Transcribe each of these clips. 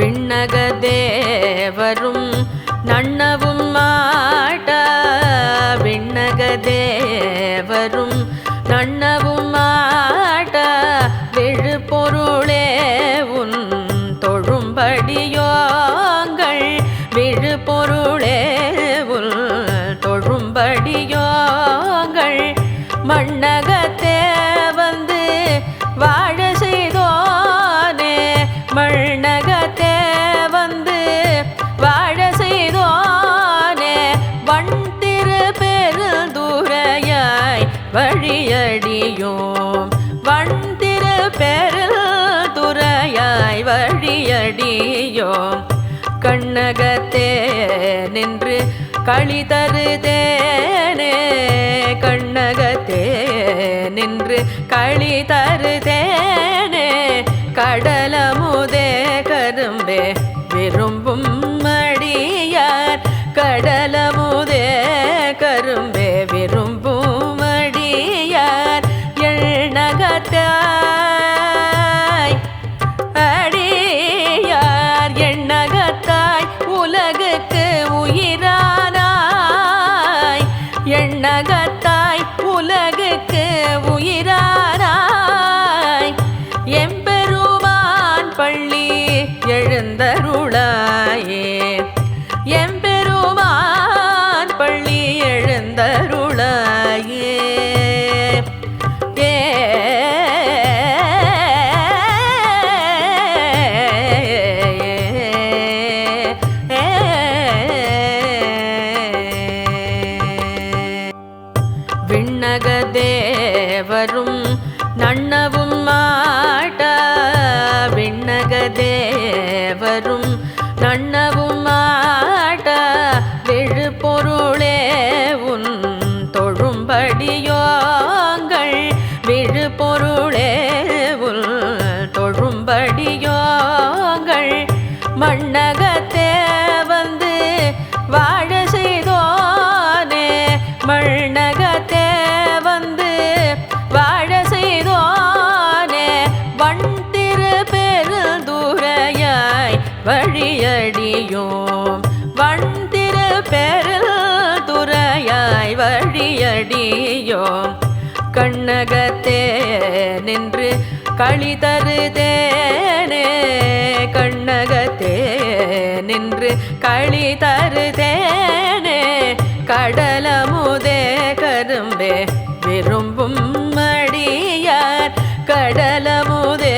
விண்ணக தேவரும் நன்னவும் மாட்ட விண்ணக தேவரும் நன்னவும் மாட்ட விழுப்பொருளே உன் தொழும்படியோங்கள் விழுப்பொருளே உள் தொழும்படியோங்கள் மண்ணகத்தே வழியடியோம் கண்ணகத்தே நின்று களி தருதேனே. கண்ணகத்தே நின்று களி தருதேனே. கடலமுதே கரும்பே விரும்பும் வழியடியோ கண்ணகத்தே நின்று களி தருதேனே கண்ணகத்தே நின்று களி தருதேனே கடலமுதே கரும்பே விரும்பும் மடியார் கடலமுதே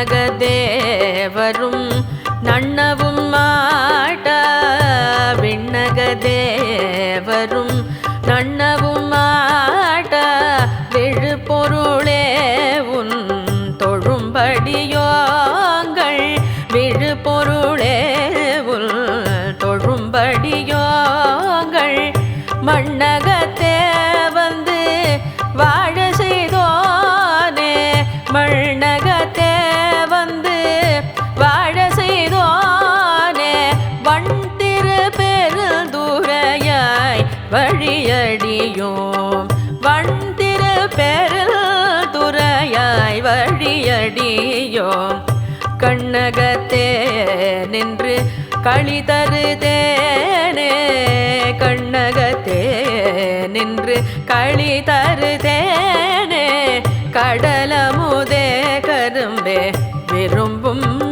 விண்ணகதேவரும் நன்னவும் மாட்ட. விண்ணகதேவரும் வழியடியோம். வண் பெருள் துறையாய் வழியடியோம். கண்ணகத்தே நின்று களி தருதேனே. கண்ணகத்தே நின்று களி தருதேனே. கடலமுதே கரும்பே விரும்பும்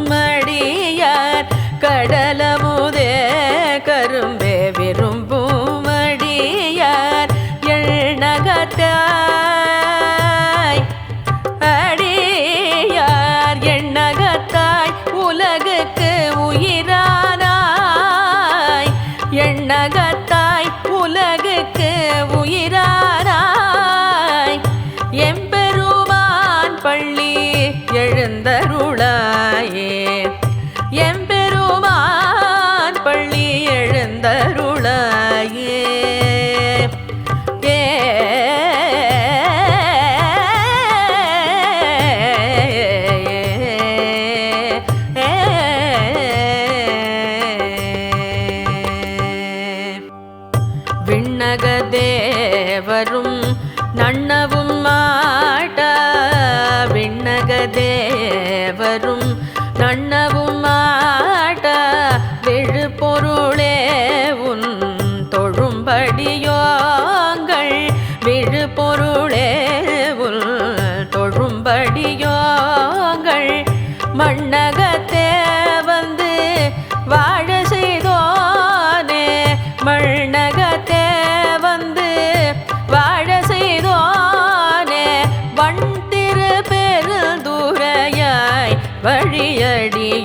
விண்ணக தேவரும் நன்னவும் மாட்ட விண்ணக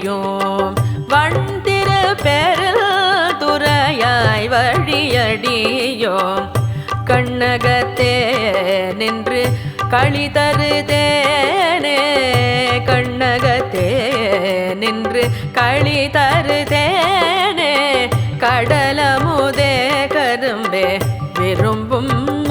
வழியும் வண்டிரு பெருள் துறையாய் வழியடியோம். கண்ணகத்தே நின்று களி தருதேனே. கண்ணகத்தே நின்று களி தருதேனே. கடலமுதே கரும்பே விரும்பும்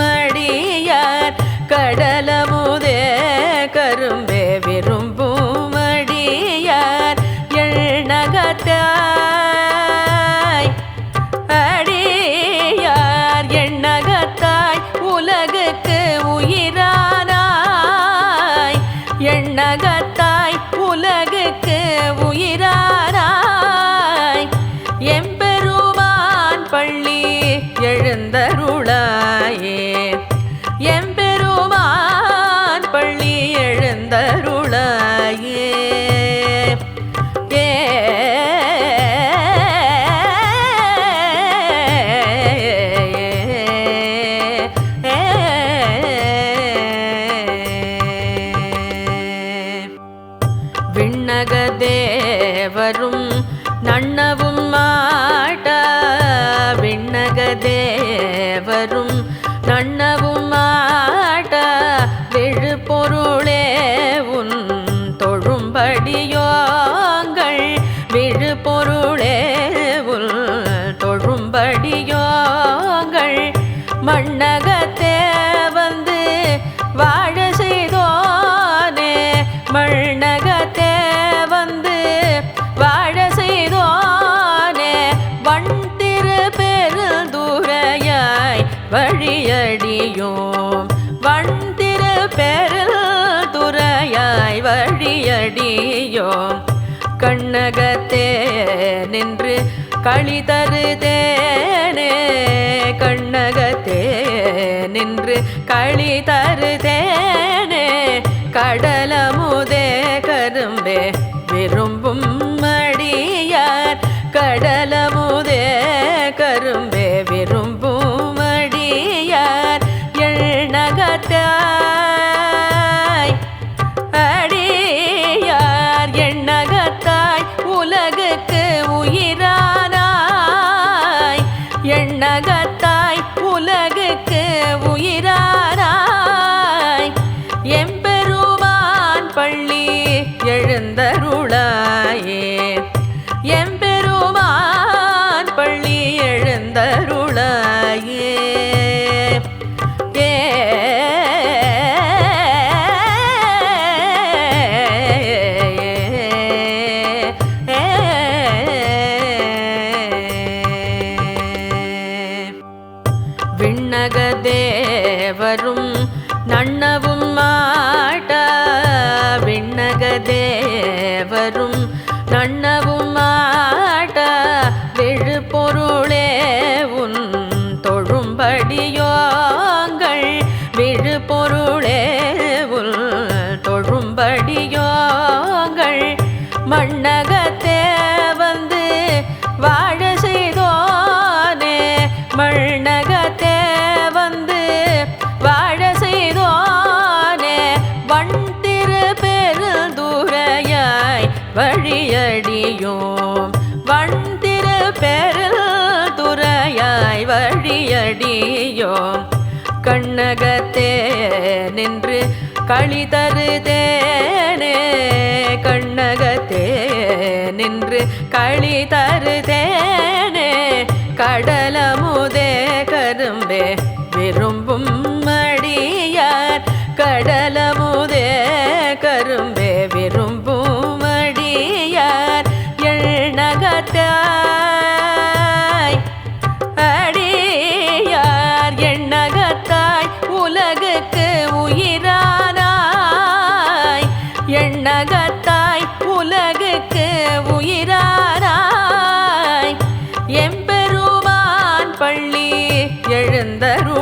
ఎవరు கண்ணடியோம் கண்ணகத்தே நின்று களி தருதேனே. கண்ணகத்தே நின்று களி தருதேனே. கடலமுதே கரும்பே விரும்பும் கடியோம் கண்ணகத்தே நின்று களி தருதேனே. கண்ணகத்தே நின்று களி தருதேனே. கடலமுதே கரும்பே விரும்பும் எழுந்தருளாயே.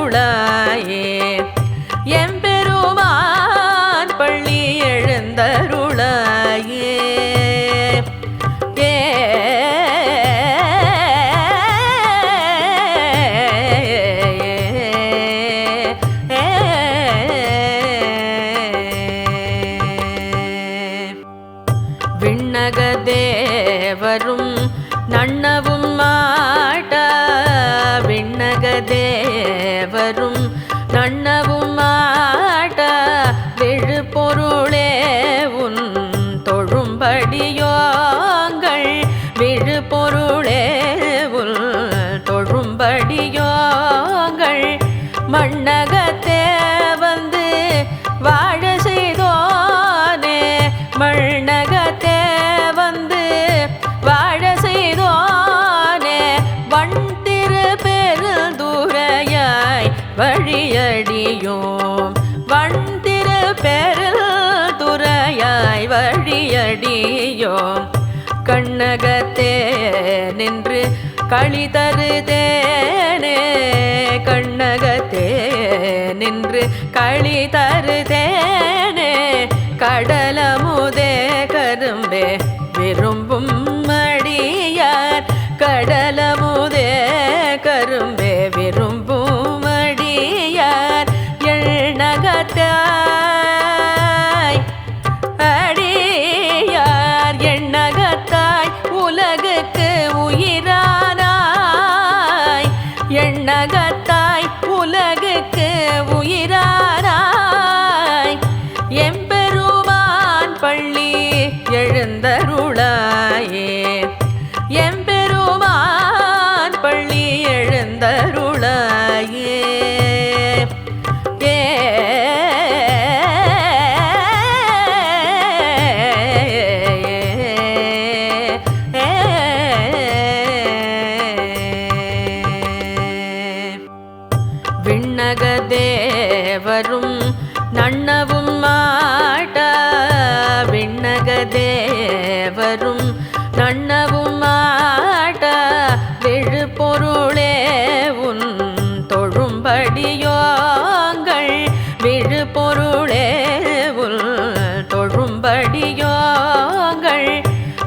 நெடியோ கண்ணகத்தே நின்று களி தருதேனே. கண்ணகத்தே நின்று களி தருதேனே. கடலம்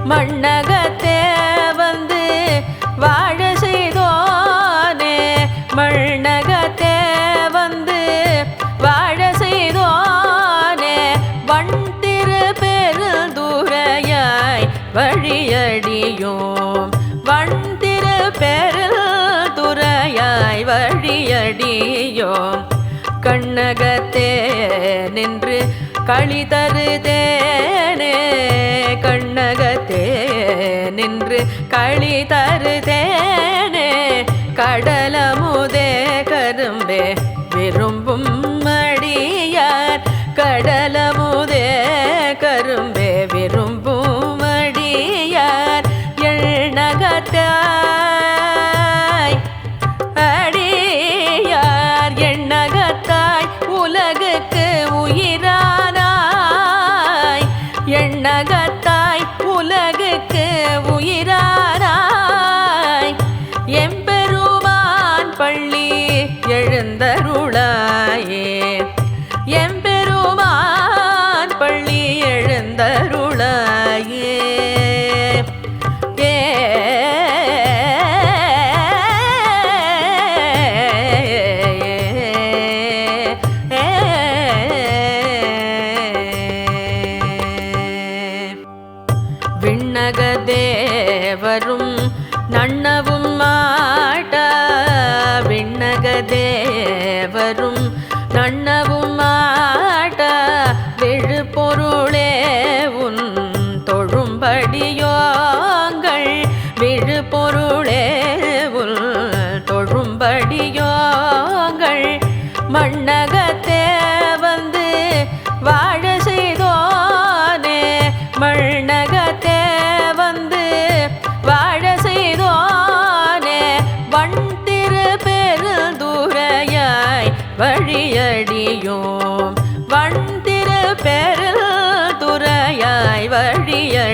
மண்ணகத்தே வந்து வாழ செய்தோனே. மண்ணகத்தே வந்து வாழ செய்தோனே. வண் திரு பெருந்துரையாய் வழியடியோம். வண் திரு பெருந்துரையாய் வழியடியோம். கண்ணகத்தே நின்று களி தருதேனே கண்ணகத்தே நின்று களி தருதேனே கடலமுதே கரும்பே விரும்பும்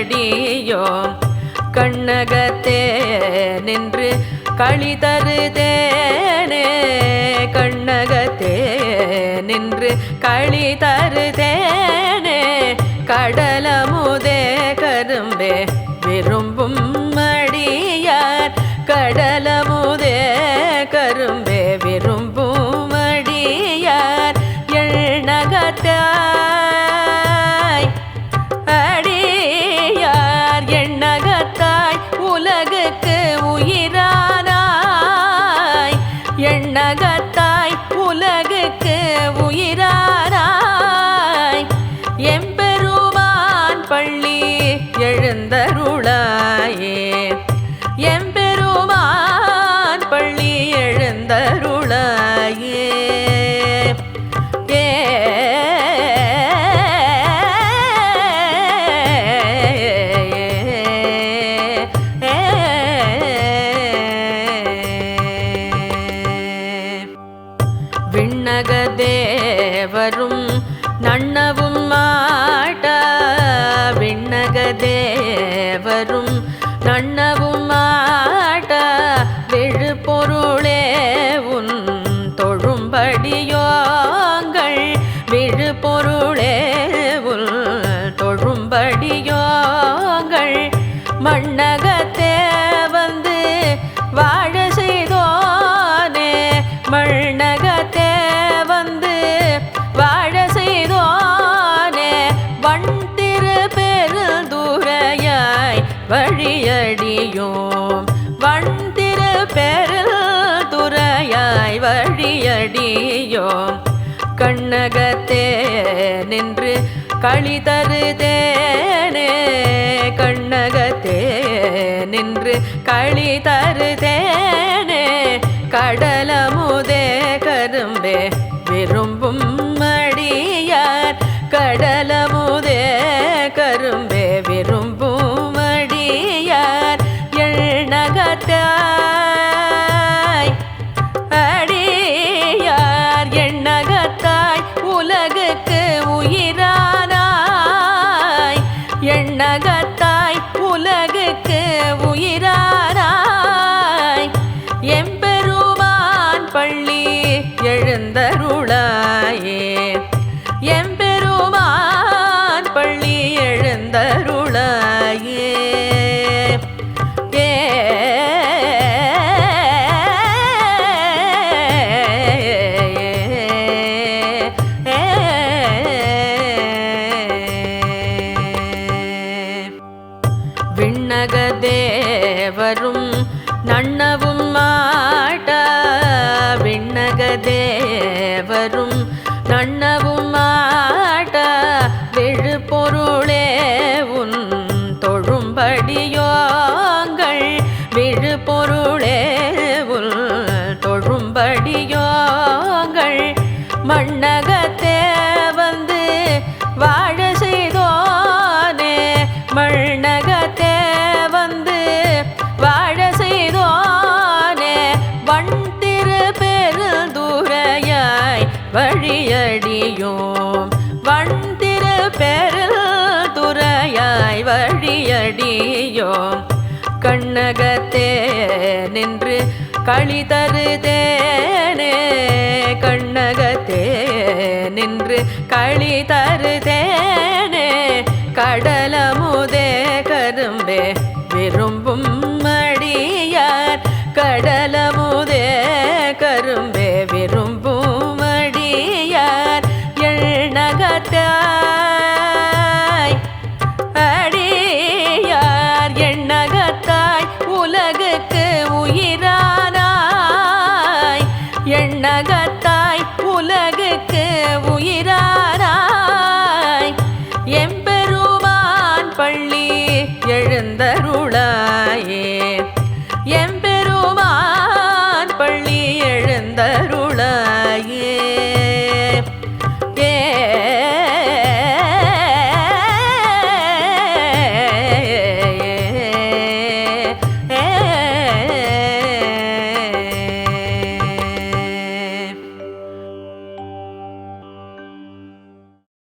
வழியடியோம் கண்ணகத்தே நின்று களி தருதேனே கண்ணகத்தே நின்று களி தருதேனே கடலமுதே கரும்பே விரும்பும் வழியடியோம் வண் பெருள் துறையாய் வழியடியோம் கண்ணகத்தே நின்று களி தருதேனே கண்ணகத்தே நின்று களி தருதேனே கடலமுதே கரும்பே விரும்பும் விண்ணக தேவரும் நன்னவும் மாட்ட விண்ணக தேவரும் வழியடியோம். வண்டிரு பெருள் துறையாய் வழியடியோம். கண்ணகத்தே நின்று களி தருதேனே. கண்ணகத்தே நின்று களி தருதேனே. கடலமுதே கரும்பே விரும்பும்